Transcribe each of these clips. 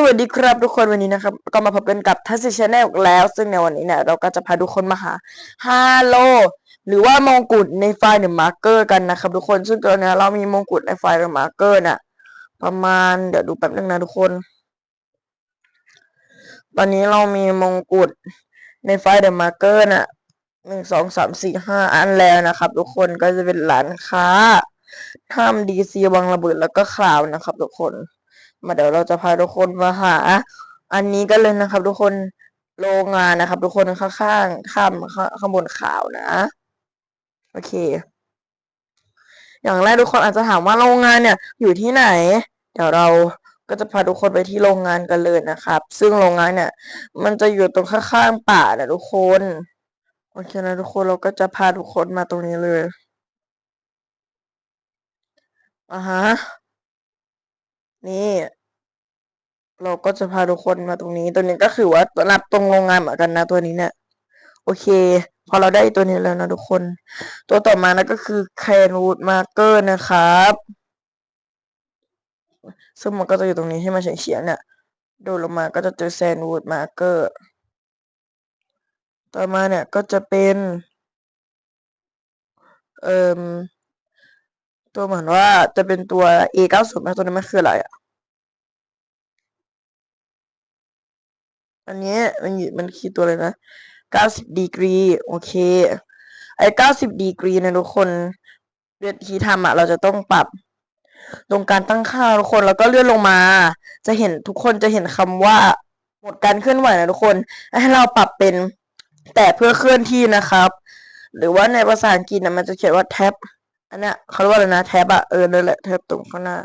สวัสดีครับทุกคนวันนี้นะครับ ก็มาพบกันกับทัศน์ชแนลแล้ว ซึ่งในวันนี้เนี่ยเราก็จะพาทุกคนมาหาฮาโลหรือว่ามงกุฎในไฟล์เดอมาร์เกอร์กันนะครับ ทุกคนซึ่งตอนนี้เรามีมงกุฎในไฟล์เดอมาร์เกอร์เนี่ยประมาณเดี๋ยวดูแป๊บนึงนะทุกคน ตอนนี้เรามีมงกุฎในไฟล์เดอะมาร์เกอร์น่ะหนึ่งสองสามสี่ห้าอันแล้วนะครับ ทุกคนก็จะเป็นร้านค้าถ้ำดีซีวังระเบิดแล้วก็ข่าวนะครับ ทุกคน มาเดี๋ยวเราจะพาทุกคนมาหา อันนี้กันเลยนะครับ ทุกคนโรงงานนะครับ ทุกคนข้างข้างข้ามข้างบนข่าวนะ โอเค อย่างแรกทุกคนอาจจะถามว่าโรงงานเนี่ย อยู่ที่ไหน เดี๋ยวเราก็จะพาทุกคนไปที่โรงงานกันเลยนะครับ ซึ่งโรงงานเนี่ย มันจะอยู่ตรงข้างๆป่านะทุกคนโอเคนะทุกคนเราก็จะพาทุกคนมาตรงนี้เลยอ่าฮะ นี่ เราก็จะพาทุกคนมาตรงนี้ ตัวนี้ก็คือว่านับตรงโรงงานเหมือนกันนะตัวนี้เนี่ย โอเค พอเราได้ตัวนี้แล้วนะทุกคน ตัวต่อมานะก็คือแคนวูดมาร์เกอร์นะครับ ซึ่งมันก็จะอยู่ตรงนี้ให้มาเฉียงๆเนี่ยดดลงมาก็จะเจอแซนวูดมาร์เกอร์ ต่อมาเนี่ยก็จะเป็น เอ่มตัวเหมือนว่าจะเป็นตัว A90 นะตัวนี้มันคืออะไรอะ อันนี้มันอยู่มันคือตัวอะไรนะ90ดีกรี โอเค ไอ้90ดีกรีนะทุกคนเวทีทำอะ เราจะต้องปรับ ตรงการตั้งค่าทุกคนแล้วก็เลื่อนลงมา จะเห็นทุกคนจะเห็นคำว่าหมดการเคลื่อนไหวนะทุกคนให้เราปรับเป็นแต่เพื่อเคลื่อนที่นะครับ หรือว่าในภาษาอังกฤษนะมันจะเขียนว่าแท็บอันนี้เขาเรียกว่าอะไรนะแท็บอะเออนั่นแหละแท็บตรงข้างหน้า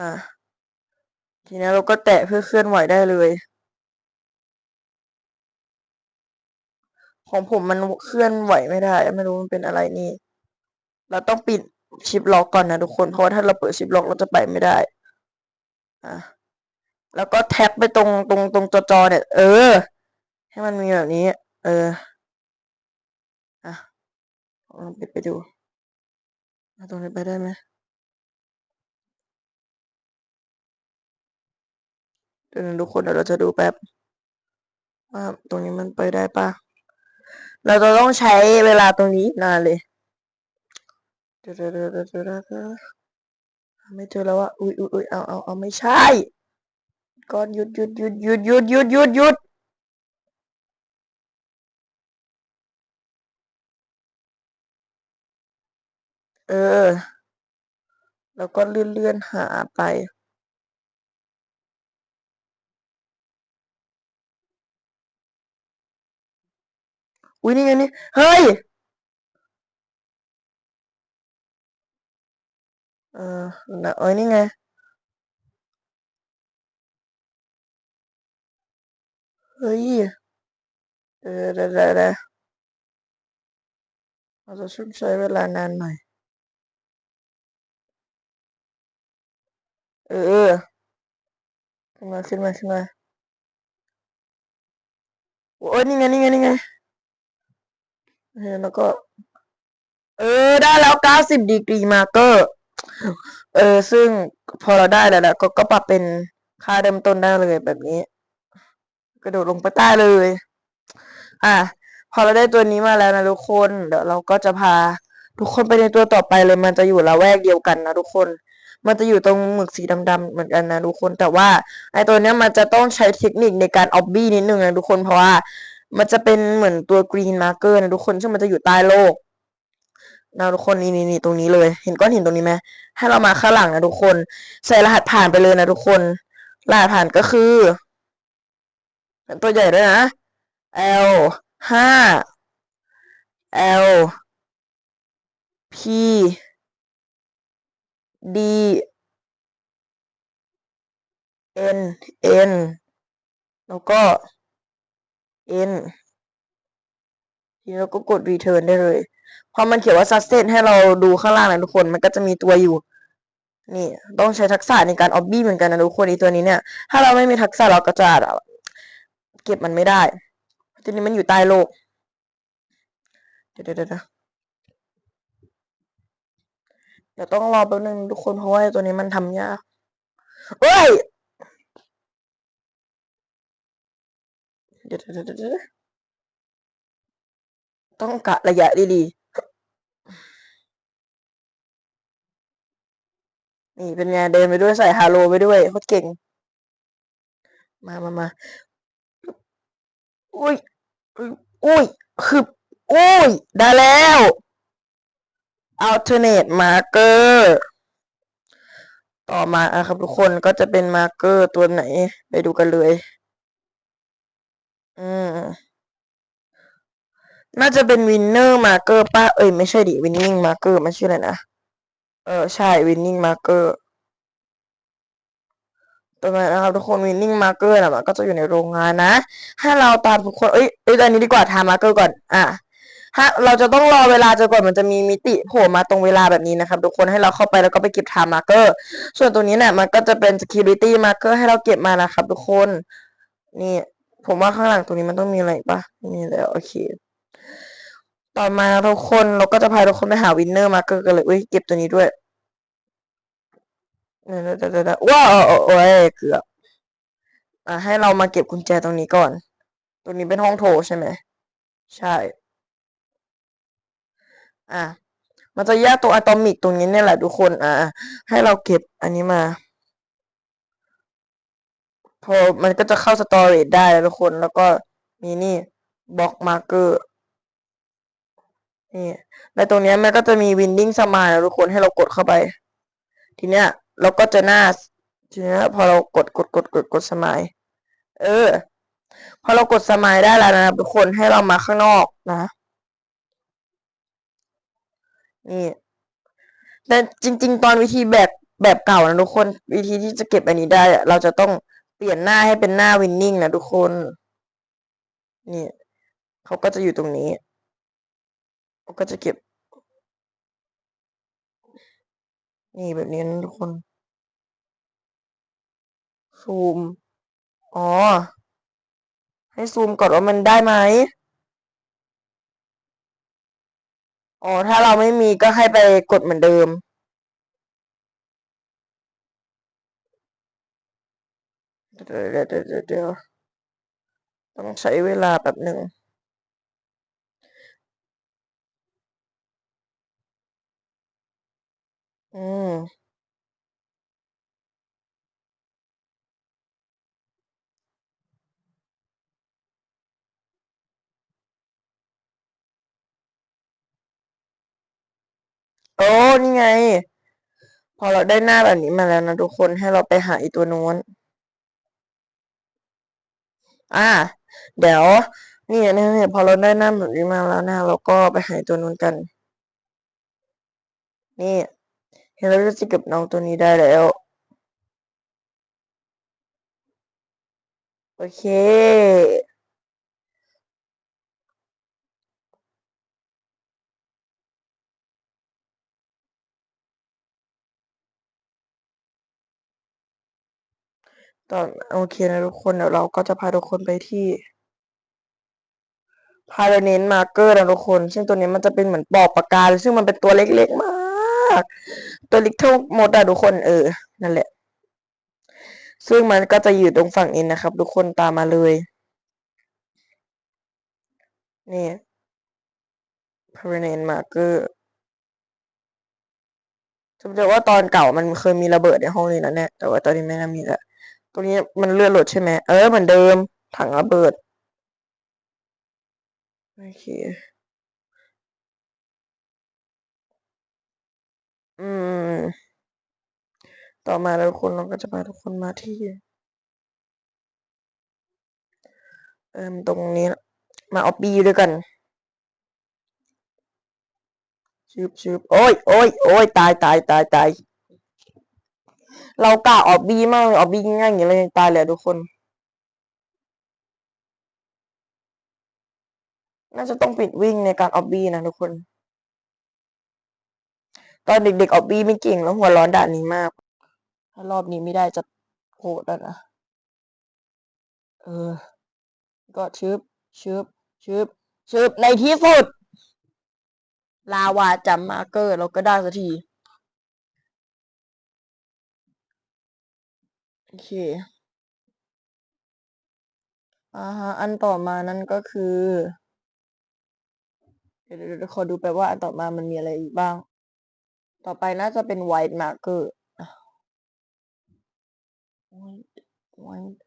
อะทีนี้เราก็แตะเพื่อเคลื่อนไหวได้เลย ของผมมันเคลื่อนไหวไม่ได้ ไม่รู้มันเป็นอะไรนี่ เราต้องปิดชิปล็อกก่อนนะทุกคนเพราะว่าถ้าเราเปิดชิปล็อกเราจะไปไม่ได้ อะแล้วก็แท็บไปตรงตรงตรงจอจอเนี่ย เออ ให้มันมีแบบนี้ เออ อะลองปิดไปดูตรงนี้ไปได้ไหมเดี๋ยวทุกคนเดี๋ยวเราจะดูแป๊บว่าตรงนี้มันไปได้ปะ เราจะต้องใช้เวลาตรงนี้นานเลยเดี๋ยวเดี๋ยวเดี๋ยวเดี๋ยวเดี๋ยวเดี๋ยวไม่เจอแล้วว่าอุ้ยอุ้ยอุ้ยเอาเอาเอาไม่ใช่ก่อนหยุดหยุดหยุดหยุดหยุดหยุดหยุดหยุดเออ แล้วก็เลื่อนเลื่อนหาไป อุ้ยนี่ไงนี่ เฮ้ย เออนะเอ้ยนี่ไง เฮ้ยเออเดี๋ยวเดี๋ยวเดี๋ยวเราจะช่วยใช้เวลานานหน่อย เออขึ้นมาขึ้นมาขึ้นมาโอ้ยนี่ไงนี่ไงนี่ไงเออ แล้วก็ เออ ได้แล้วเก้าสิบดีกรีมาเกอร์เออ ซึ่งพอเราได้แล้วนะก็ก็ปรับเป็นค่าเริ่มต้นได้เลยแบบนี้ กระโดดลงไปใต้เลย อะ พอเราได้ตัวนี้มาแล้วนะทุกคน เดี๋ยวเราก็จะพาทุกคนไปในตัวต่อไปเลย มันจะอยู่ละแวกเดียวกันนะทุกคน มันจะอยู่ตรงหมึกสีดำๆเหมือนกันนะทุกคน แต่ว่าไอตัวเนี้ยมันจะต้องใช้เทคนิคในการออบบี้นิดนึงนะทุกคน เพราะว่า มันจะเป็นเหมือนตัวกรีนมาร์เกอร์นะทุกคนซึ่งมันจะอยู่ใต้โลกนะทุกคนนี่นี่นี่ตรงนี้เลย เห็นก้อนหินตรงนี้ไหมให้เรามาข้างหลังนะทุกคน ใส่รหัสผ่านไปเลยนะทุกคนรหัสผ่านก็คือ ตัวใหญ่ด้วยนะ L ห้า L P D N N แล้วก็ N ทีนี้เราก็กด return ได้เลย พอมันเขียนว่า success ให้เราดูข้างล่างนะทุกคน มันก็จะมีตัวอยู่ นี่ ต้องใช้ทักษะในการ obby เหมือนกันนะทุกคนอีตัวนี้เนี่ย ถ้าเราไม่มีทักษะเราก็จะเก็บมันไม่ได้ ทีนี้มันอยู่ใต้โลก เดี๋ยวเดี๋ยวเดี๋ยวเดี๋ยวต้องรอแป๊บนึงทุกคนเพราะว่าตัวนี้มันทำยากเฮ้ย เดี๋ยวต้องกะระยะดีๆ นี่เป็นไงเดินไปด้วยใส่ฮาโลไปด้วยโคตรเก่ง มามามาอุ้ย อุ้ยอุ้ยคือ อุ้ย ได้แล้ว alternate marker ต่อมาอครับทุกคนก็จะเป็นมาร์เกอร์ตัวไหน ไปดูกันเลย อืมน่าจะเป็นวินเนอร์มาเกอร์ป้าเอ้ยไม่ใช่ดิวินนิ่งมาเกอร์มันชื่ออะไรนะ เออ ใช่วินนิ่งมาเกอร์ตัวนั้นนะครับทุกคนวินนิ่งมาเกอร์นะมันก็จะอยู่ในโรงงานนะให้เราตามทุกคนเอ้ยเอ้ยอันนี้ดีกว่าทามาเกอร์ก่อน อะฮะเราจะต้องรอเวลาจนกว่ามันจะมีมิติโผล่มาตรงเวลาแบบนี้นะครับ ทุกคนให้เราเข้าไปแล้วก็ไปเก็บ time marker ส่วนตรงนี้เนี่ยมันก็จะเป็น security marker ให้เราเก็บมานะครับ ทุกคนนี่ ผมว่าข้างหลังตรงนี้มันต้องมีอะไรปะไม่มีแล้วโอเค ต่อมาทุกคนเราก็จะพาทุกคนไปหา winner marker กันเลยอุ้ยเก็บตัวนี้ด้วยเดี๋ยวเดี๋ยวเดี๋ยวเดี๋ยวว้าวโอ้ยเกือบอะให้เรามาเก็บกุญแจตรงนี้ก่อน ตรงนี้เป็นห้องโถใช่ไหมใช่ อะมันจะแยกตัวอะตอมิกตรงนี้เนี่ยแหละทุกคน อะให้เราเก็บอันนี้มา พอมันก็จะเข้าสตอเรจได้ทุกคนแล้วก็มีนี่บล็อกมาร์เกอร์นี่ในตรงนี้มันก็จะมีวินดิ้งสมายทุกคนให้เรากดเข้าไป ทีเนี้ย เราก็จะหน้าทีเนี้ยพอเรากดกดกดกดกดสมายเออ พอเรากดสมายได้แล้วนะทุกคนให้เรามาข้างนอกนะ นี่แต่จริง ๆ ตอนวิธีแบบแบบเก่านะทุกคนวิธีที่จะเก็บอันนี้ได้เราจะต้อง เปลี่ยนหน้าให้เป็นหน้าวินนิ่งนะทุกคนนี่เขาก็จะอยู่ตรงนี้เขาก็จะเก็บ นี่แบบนี้นะทุกคน ซูม อ๋อ ให้ซูมก่อนว่ามันได้ไหมอ๋อ ถ้าเราไม่มีก็ให้ไปกดเหมือนเดิม เดี๋ยวเดี๋ยวเดี๋ยวต้องใช้เวลาแบบหนึ่งอืมโอ้ นี่ไง พอเราได้หน้าแบบนี้มาแล้วนะทุกคน ให้เราไปหาอีตัวนู้น อ่า เดี๋ยวนี่นี่ยเนี่ยพอเราได้หน้าแบบนี้มาแล้วนะเราก็ไปหายตัวนู้นกัน นี่เห็นเราจะเก็บน้องตัวนี้ได้แล้ว โอเค ตอนโอเคนะทุกคนเดี๋ยวเราก็จะพาทุกคนไปที่พาราเนนมาร์เกอร์นะทุกคน ซึ่งตัวนี้มันจะเป็นเหมือนปอกปากกาซึ่งมันเป็นตัวเล็กๆมาก ตัวเล็กเท่ามดอะทุกคนเออ นั่นแหละ ซึ่งมันก็จะอยู่ตรงฝั่งนี้นะครับ ทุกคนตามมาเลยนี่ permanent marker จำได้ว่าตอนเก่ามันเคยมีระเบิดในห้องนี้นะเนี่ยแต่ว่าตอนนี้ไม่น่ามีแล้ว ตรงนี้มันเลื่อนรถใช่ไหมเออเหมือนเดิม ถังระเบิด โอเค อืม ต่อมาแล้วทุกคนเราก็จะพาทุกคนมาที่ เอ่มตรงนี้ มาออบบี้ด้วยกันชืบชืบโอ้ยโอ้ยโอ้ยตายตายตายตาย เรากะออบบี้มากเลยออบบี้ง่ายอย่างนี้เลยตายเลยทุกคน น่าจะต้องปิดวิ่งในการออบบี้นะทุกคน ตอนเด็กๆออบบี้ไม่เก่งแล้วหัวร้อนด่านนี้มาก ถ้ารอบนี้ไม่ได้จะโหดแล้วนะ เออ ก็ชึบชึบชึบชึบในที่สุด ลาวาจำมาร์เกอร์เราก็ได้สักที โอเค อ่าฮะ อันต่อมานั่นก็คือ เดี๋ยวเดี๋ยวเดี๋ยวขอดูแปว่าอันต่อมามันมีอะไรอีกบ้าง ต่อไปน่าจะเป็น white marker อะ white white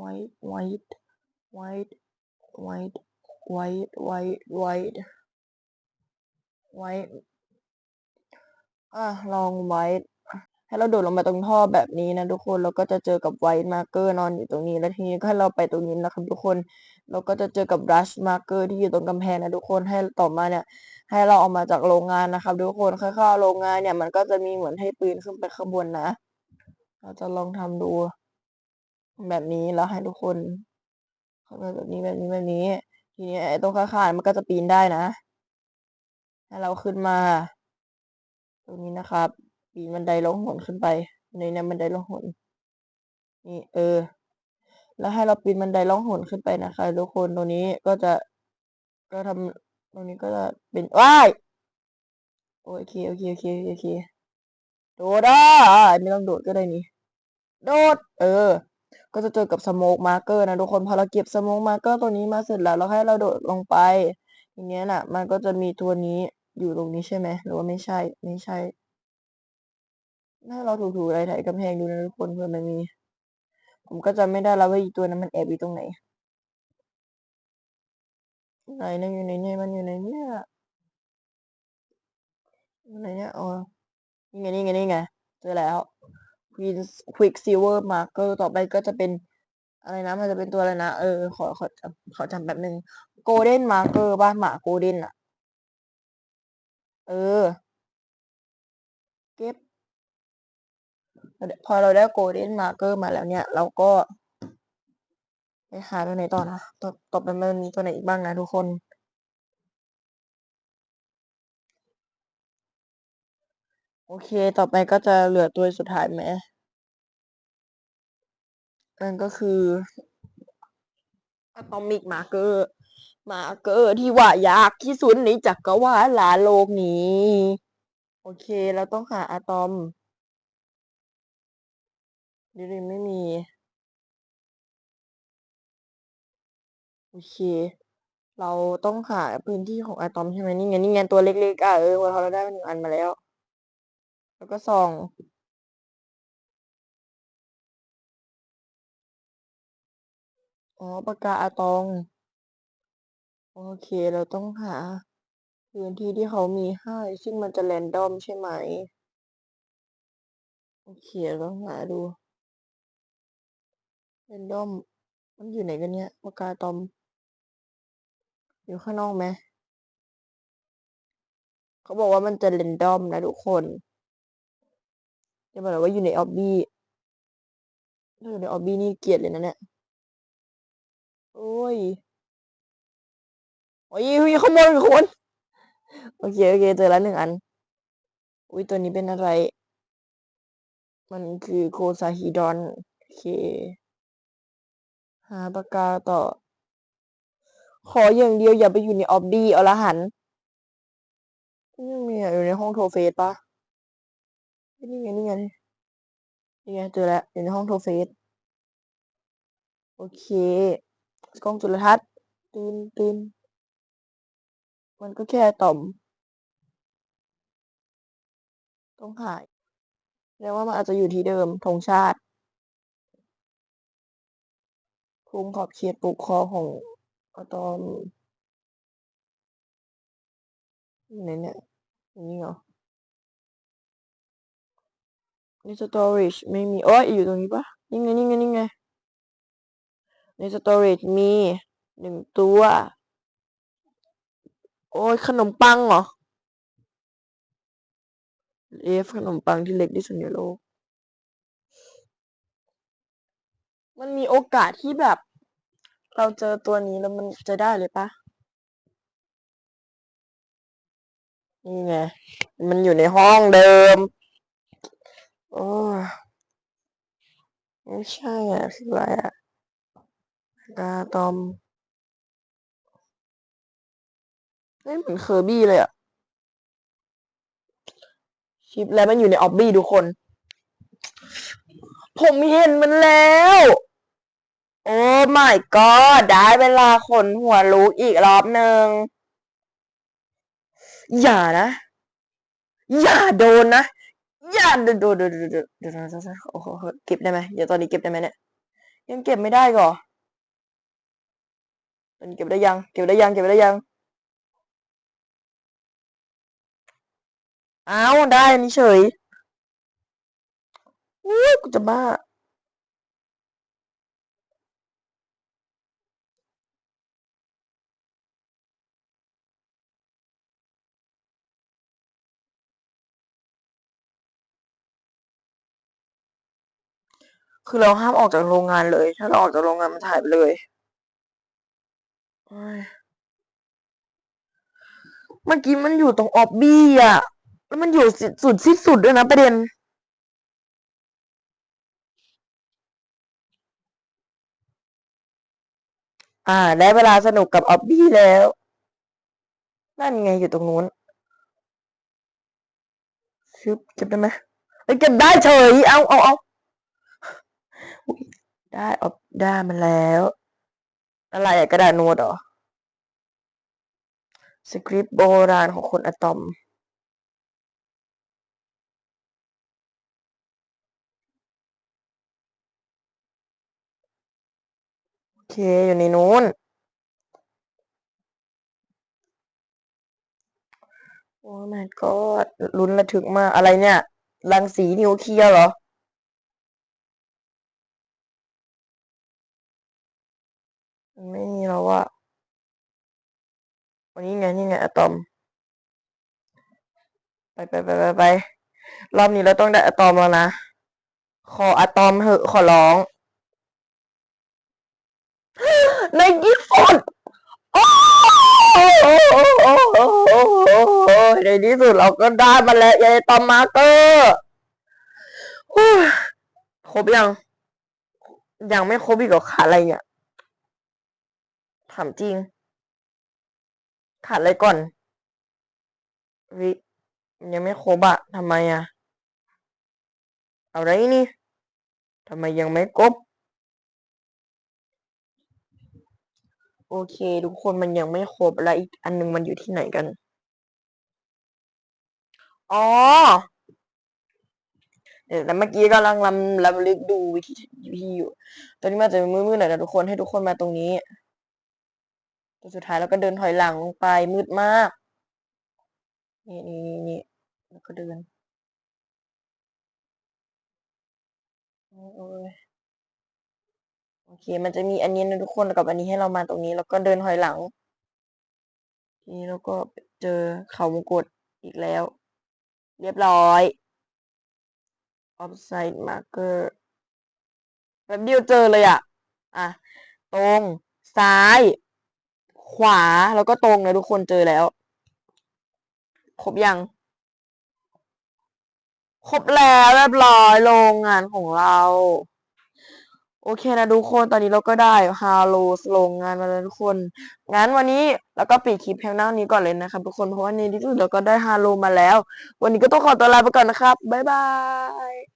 white white white white white white white white อะลอง white ให้เราโดดลงมาตรงท่อแบบนี้นะทุกคนเราก็จะเจอกับ white marker นอนอยู่ตรงนี้ แล้วทีนี้ก็ให้เราไปตรงนี้นะครับ ทุกคนเราก็จะเจอกับ brush marker ที่อยู่ตรงกำแพงนะทุกคนให้ต่อมาเนี่ย ให้เราออกมาจากโรงงานนะครับ ทุกคนค่อยๆโรงงานเนี่ย มันก็จะมีเหมือนให้ปีนขึ้นไปข้างบนนะ เราจะลองทำดู แบบนี้แล้วให้ทุกคนเข้าไปแบบนี้แบบนี้แบบนี้ ทีนี้ไอ้ตรงข้างๆมันก็จะปีนได้นะให้เราขึ้นมา ตรงนี้นะครับ ปีนบันไดล่องหนขึ้นไป ในนั้นบันไดล่องหนนี่เออ แล้วให้เราปีนบันไดล่องหนขึ้นไปนะคะทุกคนตรงนี้ก็จะก็ทำตรงนี้ก็จะเป็นว้ายโอเคโอเคโอเคโอเคโดดอะไม่ต้องโดดก็ได้นี่โดด เออ ก็จะเจอกับสโมกมาร์เกอร์นะทุกคนพอเราเก็บสโมกมาร์เกอร์ตัวนี้มาเสร็จแล้วเราให้เราโดดลงไปทีเนี้ยน่ะ มันก็จะมีตัวนี้อยู่ตรงนี้ใช่ไหมหรือว่าไม่ใช่ ไม่ใช่ ให้เราถูๆอะไรถ่ายกำแพงดูนะทุกคนเพื่อมันมี ผมก็จะไม่ได้แล้วว่าอีตัวนั้นมันแอบอยู่ตรงไหนไหนนะอยู่ไหนเนี่ยมันอยู่ไหนเนี่ยอยู่ไหนเนี่ยอ๋อนี่ไงนี่ไงนี่ไงเจอแล้ว Queen Quicksilver Marker ต่อไปก็จะเป็น อะไรนะ มันจะเป็นตัวอะไรนะ เออ ขอขอจำขอจำแป๊บนึง Golden Marker บ้านหมา Golden อะ เออ เก็บ พอเราได้ Golden Marker มาแล้วเนี่ย เราก็ไปหาตัวไหนต่อนะต่อต่อไปมันมีตัวไหนอีกบ้างนะทุกคน โอเคต่อไปก็จะเหลือตัวสุดท้ายไหมนั่นก็คือ Atomic Marker Marker ที่ว่ายากที่สุดในจักรวาลาโลกนี้ โอเค เราต้องหาอะตอม ดิริไม่มี โอเค เราต้องหาพื้นที่ของอะตอมใช่ไหมนี่ไงนี่ไงตัวเล็กๆอะเออพอเราได้มาหนึ่งอันมาแล้ว แล้วก็ส่องอ๋อปากกาอะตอมโอเคเราต้องหา พื้นที่ที่เขามีให้ซึ่งมันจะแรนดอมใช่ไหม โอเคเราหาดู แรนดอม มันอยู่ไหนกันเนี่ยปากกาตอม อยู่ข้างนอกไหม เขาบอกว่ามันจะเรนดอมนะทุกคนจะบอกเลยว่าอยู่ในออบบี้ถ้าอยู่ในออบบี้นี่เกลียดเลยนะเนี่ย โอ้ย โอ้ยมีขโมยมีคน โอเค โอเค เจอแล้วหนึ่งอัน อุ้ยตัวนี้เป็นอะไร มันคือโคซาฮิดอน โอเค หาปากกาต่อ ขออย่างเดียวอย่าไปอยู่ในออบบี้อรหันต์นี่มีอยู่ในห้องโทเฟสปะนี่ไงนี่ไงนี่ไงเจอแล้วอยู่ในห้องโทเฟสโอเค กล้องจุลทรรศน์ตื่นตื่นมันก็แค่ต่อม ต้องหายแสดงว่ามันอาจจะอยู่ที่เดิมธงชาติ คลุมขอบเขตปกครองของอะตอมไหนเนี่ยอย่างนี้เหรอใน storage ไม่มีโอ้ยอยู่ตรงนี้ปะนี่ไงนี่ไงนี่ไงใน storage มีหนึ่งตัว โอ้ยขนมปังเหรอเอฟขนมปังที่เล็กที่สุดในโลก มันมีโอกาสที่แบบ เราเจอตัวนี้แล้วมันจะได้เลยปะนี่ไง มันอยู่ในห้องเดิม โอ้ไม่ใช่อะคืออะไรอะกาตอมเฮ้ยเหมือนเคอร์บี้เลยอะ ชิปแล้วมันอยู่ในออบบี้ทุกคน ผมเห็นมันแล้ว my god ได้เวลาขนหัวลุกอีกรอบหนึ่งอย่านะ อย่าโดนนะ อย่าโดนโดนโดนโดนโดนโดนโดนโอ้โหเก็บได้ไหมเดี๋ยวตอนนี้เก็บได้ไหมเนี่ยยังเก็บไม่ได้ก่อนเก็บได้ยัง เก็บได้ยัง เก็บได้ยังอ้าวได้นนี้เฉยอุ้ยกูจะบ้า คือเราห้ามออกจากโรงงานเลย ถ้าเราออกจากโรงงานมันถ่ายไปเลยเมื่อกี้มันอยู่ตรงออบบี้อะ แล้วมันอยู่สุดสิ้นสุดด้วยนะประเด็นอ่า ได้เวลาสนุกกับออบบี้แล้ว นั่นไงอยู่ตรงนู้นชึบเก็บได้ไหมเก็บได้เฉย เอาเอาเอา ได้ออบได้มันแล้ว อะไรอะกระดาษโน้ตเหรอ สคริปต์โบราณของคนอะตอม โอเค อยู่ในนู้นโอ้ my god ลุ้นระทึกมาก อะไรเนี่ย รังสีนิวเคลียร์เหรอ ไม่มีแล้วว่ะวันนี้ไงนี่ไงอะตอม ไปไปไปไปไปรอบนี้เราต้องได้อะตอมแล้วนะ ขออะตอมเหอะขอร้อง ในญี่ปุ่ในที่สุดเราก็ได้มาแล้วยายตอมมาเกอร์ครบยัง ยังไม่ครบอีกหรอขาอะไรเนี่ย ถามจริง ขาดอะไรก่อนวิยังไม่ครบอะทำไมอะอะไรนี่ทำไมยังไม่ครบโอเค ทุกคนมันยังไม่ครบแล้วอีกอันนึงมันอยู่ที่ไหนกัน อ๋อแต่เมื่อกี้กำลังลำลำลึกดูวิธีวิธีอยู่ ตอนนี้มาจะมืดๆหน่อยนะทุกคนให้ทุกคนมาตรงนี้ จนสุดท้ายแล้วก็เดินถอยหลังลงไปมืดมาก นี่นี่นี่แล้วก็เดินโอ้ยโอเค มันจะมีอันนี้นะทุกคนกับอันนี้ให้เรามาตรงนี้ แล้วก็เดินถอยหลัง ทีนี้เราก็เจอเขามงกุฎอีกแล้ว เรียบร้อย offside marker แป๊บเดียวเจอเลยอะ อะ ตรง ซ้าย ขวาแล้วก็ตรงนะทุกคนเจอแล้ว ครบยัง ครบแล้วเรียบร้อยโรงงานของเรา โอเคนะทุกคนตอนนี้เราก็ได้ฮาโลสโรงงานมาแล้วทุกคนงั้นวันนี้เราก็ปิดคลิปเพียงเท่านี้ก่อนเลยนะครับทุกคนเพราะว่าในที่สุดเราก็ได้ฮาโลมาแล้ว วันนี้ก็ต้องขอตัวลาไปก่อนนะครับบ๊ายบาย